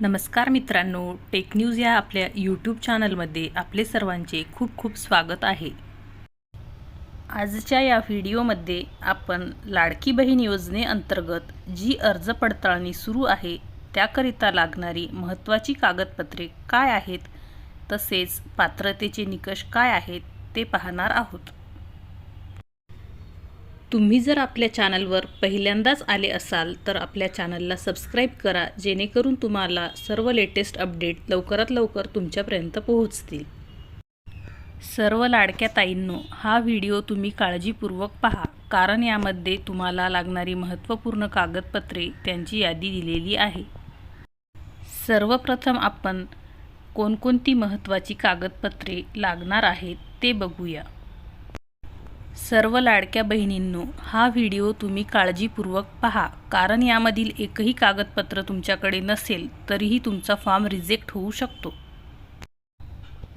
नमस्कार मित्रांनो tech news या आपल्या यूट्यूब चॅनलमध्ये आपले सर्वांचे खूप खूप स्वागत आहे. आजच्या या व्हिडिओमध्ये आपण लाडकी बहीण योजनेअंतर्गत जी अर्ज पडताळणी सुरू आहे त्याकरिता लागणारी महत्त्वाची कागदपत्रे काय आहेत तसेच पात्रतेचे निकष काय आहेत ते पाहणार आहोत. तुम्ही जर आपल्या चॅनलवर पहिल्यांदाच आले असाल तर आपल्या चॅनलला सबस्क्राईब करा जेणेकरून तुम्हाला सर्व लेटेस्ट अपडेट लवकरात लवकर तुमच्यापर्यंत पोहोचतील. सर्व लाडक्या ताईंनो हा व्हिडिओ तुम्ही काळजीपूर्वक पहा कारण यामध्ये तुम्हाला लागणारी महत्त्वपूर्ण कागदपत्रे त्यांची यादी दिलेली आहे. सर्वप्रथम आपण कोणकोणती महत्त्वाची कागदपत्रे लागणार आहेत ते बघूया. सर्व लाडक्या बहिणींनो हा व्हिडिओ तुम्ही काळजीपूर्वक पहा. कारण यामधील एकही कागदपत्र तुमच्याकडे नसेल तरीही तुमचा फॉर्म रिजेक्ट होऊ शकतो.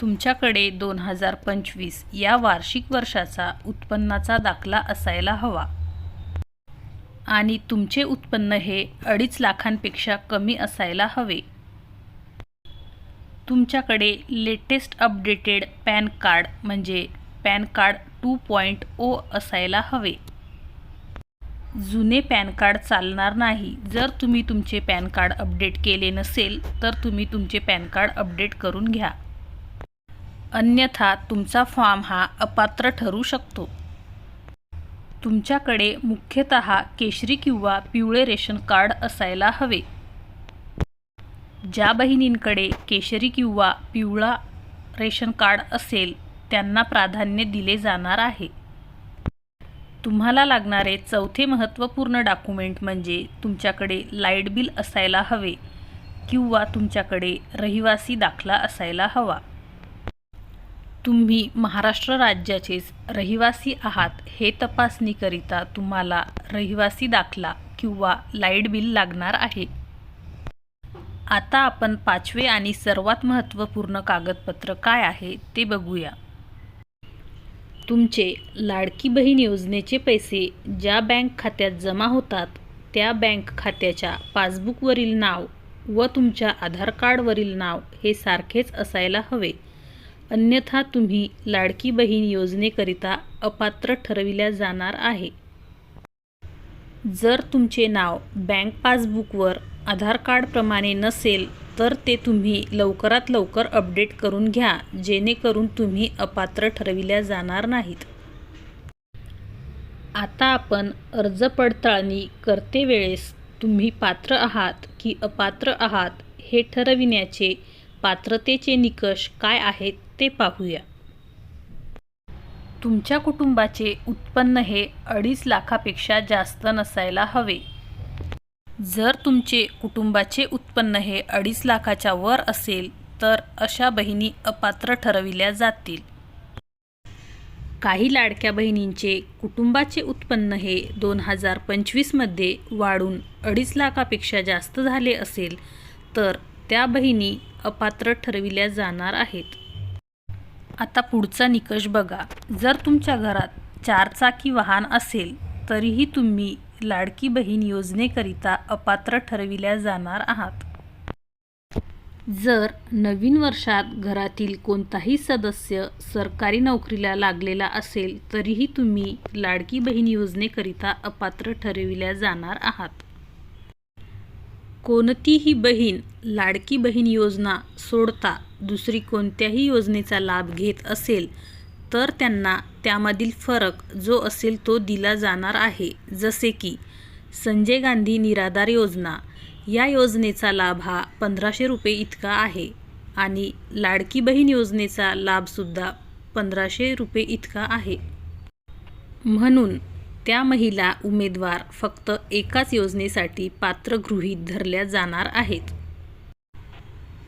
तुमच्याकडे दोन हजार पंचवीस या वार्षिक वर्षाचा उत्पन्नाचा दाखला असायला हवा. आणि तुमचे उत्पन्न हे अडीच लाखांपेक्षा कमी असायला हवे. तुमच्याकडे लेटेस्ट अपडेटेड पॅन कार्ड म्हणजे PAN card two point O असायला हवे. जुने पॅन कार्ड चालणार नाही. जर तुम्ही तुमचे पॅन कार्ड अपडेट केले नसेल तर तुम्ही तुमचे पॅन कार्ड अपडेट करून घ्या. अन्यथा तुमचा फॉर्म हा अपात्र ठरू शकतो. तुमच्याकडे मुख्यतः केशरी किंवा पिवळे रेशन कार्ड असायला हवे. ज्या बहिणींकडे केशरी किंवा पिवळा रेशन कार्ड असेल त्यांना प्राधान्य दिले जाणार आहे. तुम्हाला लागणारे चौथे महत्त्वपूर्ण डॉक्युमेंट म्हणजे तुमच्याकडे लाइट बिल असायला हवे किंवा तुमच्याकडे रहिवासी दाखला असायला हवा. तुम्ही महाराष्ट्र राज्याचेच रहिवासी आहात हे तपासणीकरिता तुम्हाला रहिवासी दाखला किंवा लाइट बिल लागणार आहे. आता आपण पाचवे आणि सर्वात महत्त्वपूर्ण कागदपत्र काय आहे ते बघूया. तुमचे लाडकी बहीण योजनेचे पैसे ज्या बँक खात्यात जमा होतात त्या बँक खात्याच्या पासबुकवरील नाव व तुमच्या आधार कार्डवरील नाव हे सारखेच असायला हवे. अन्यथा तुम्ही लाडकी बहीण योजनेकरिता अपात्र ठरविल्या जाणार आहे. जर तुमचे नाव बँक पासबुकवर आधार कार्डप्रमाणे नसेल तर ते तुम्ही लवकरात लवकर अपडेट करून घ्या जेणेकरून तुम्ही अपात्र ठरविल्या जाणार नाहीत. आता आपण अर्ज पडताळणी करते वेळेस तुम्ही पात्र आहात की अपात्र आहात हे ठरविण्याचे पात्रतेचे निकष काय आहेत ते पाहूया. तुमच्या कुटुंबाचे उत्पन्न हे अडीच लाखापेक्षा जास्त नसायला हवे. जर तुमचे कुटुंबाचे उत्पन्न हे अडीच लाखाच्या वर असेल तर अशा बहिणी अपात्र ठरविल्या जातील. काही लाडक्या बहिणींचे कुटुंबाचे उत्पन्न हे दोन हजार पंचवीसमध्ये वाढून अडीच लाखापेक्षा जास्त झाले असेल तर त्या बहिणी अपात्र ठरविल्या जाणार आहेत. आता पुढचा निकष बघा. जर तुमच्या घरात चारचाकी वाहन असेल तरीही तुम्ही लाडकी बहीण योजनेकरिता अपात्र ठरविल्या जाणार आहात. जर नवीन वर्षात घरातील कोणताही सदस्य सरकारी नोकरीला लागलेला असेल तरीही तुम्ही लाडकी बहीण योजनेकरिता अपात्र ठरविल्या जाणार आहात. कोणतीही बहीण लाडकी बहीण योजना सोडता दुसरी कोणत्याही योजनेचा लाभ घेत असेल तर त्यांना त्यामधील फरक जो असेल तो दिला जाणार आहे. जसे की संजय गांधी निराधार योजना. या योजनेचा लाभ हा पंधराशे रुपये इतका आहे आणि लाडकी बहीण योजनेचा लाभसुद्धा पंधराशे रुपये इतका आहे. म्हणून त्या महिला उमेदवार फक्त एकाच योजनेसाठी पात्र गृहीत धरल्या जाणार आहेत.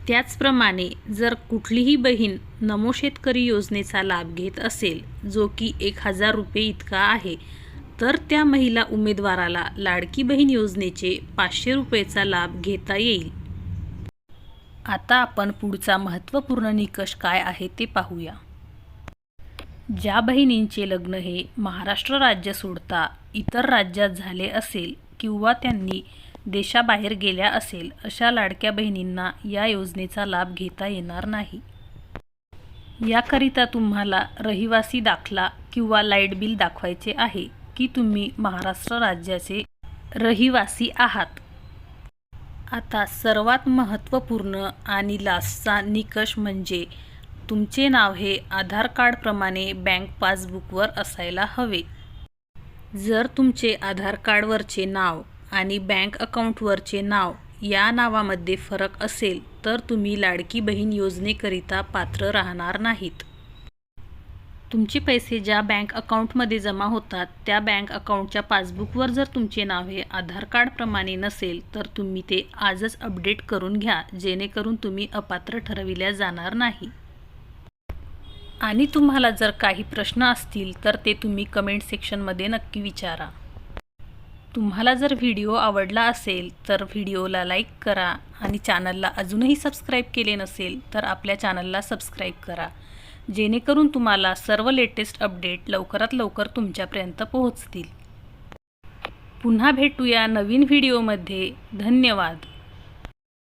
त्याचप्रमाणे जर कुठलीही बहीण नमो शेतकरी योजनेचा लाभ घेत असेल जो की एक हजार रुपये इतका आहे तर त्या महिला उमेदवाराला लाडकी बहीण योजनेचे पाचशे रुपयेचा लाभ घेता येईल. आता आपण पुढचा महत्त्वपूर्ण निकष काय आहे ते पाहूया. ज्या बहिणींचे लग्न हे महाराष्ट्र राज्य सोडता इतर राज्यात झाले असेल किंवा त्यांनी देशाबाहेर गेल्या असेल अशा लाडक्या बहिणींना या योजनेचा लाभ घेता येणार नाही. याकरिता तुम्हाला रहिवासी दाखला किंवा लाइट बिल दाखवायचे आहे की तुम्ही महाराष्ट्र राज्याचे रहिवासी आहात. आता सर्वात महत्त्वपूर्ण आणि लास्टचा निकष म्हणजे तुमचे नाव हे आधार कार्डप्रमाणे बँक पासबुकवर असायला हवे. जर तुमचे आधार कार्डवरचे नाव आणि बँक अकाउंटवरचे नाव. या नावामध्ये फरक असेल तर तुम्ही लाडकी बहीण योजनेकरिता पात्र राहणार नाहीत. तुमचे पैसे ज्या बँक अकाउंटमध्ये जमा होतात त्या बँक अकाउंटच्या पासबुकवर जर तुमचे नाव हे आधार कार्डप्रमाणे नसेल तर तुम्ही ते आजच अपडेट करून घ्या जेणेकरून तुम्ही अपात्र ठरविल्या जाणार नाही. आणि तुम्हाला जर काही प्रश्न असतील तर ते तुम्ही कमेंट सेक्शनमध्ये नक्की विचारा. तुम्हाला जर व्हिडिओ आवडला असेल तर व्हिडिओला लाईक करा आणि चॅनलला अजूनही सबस्क्राईब केले नसेल तर आपल्या चॅनलला सबस्क्राईब करा. जेणेकरून तुम्हाला सर्व लेटेस्ट अपडेट लवकरात लवकर तुमच्यापर्यंत पोहोचतील. पुन्हा भेटूया नवीन व्हिडिओमध्ये. धन्यवाद.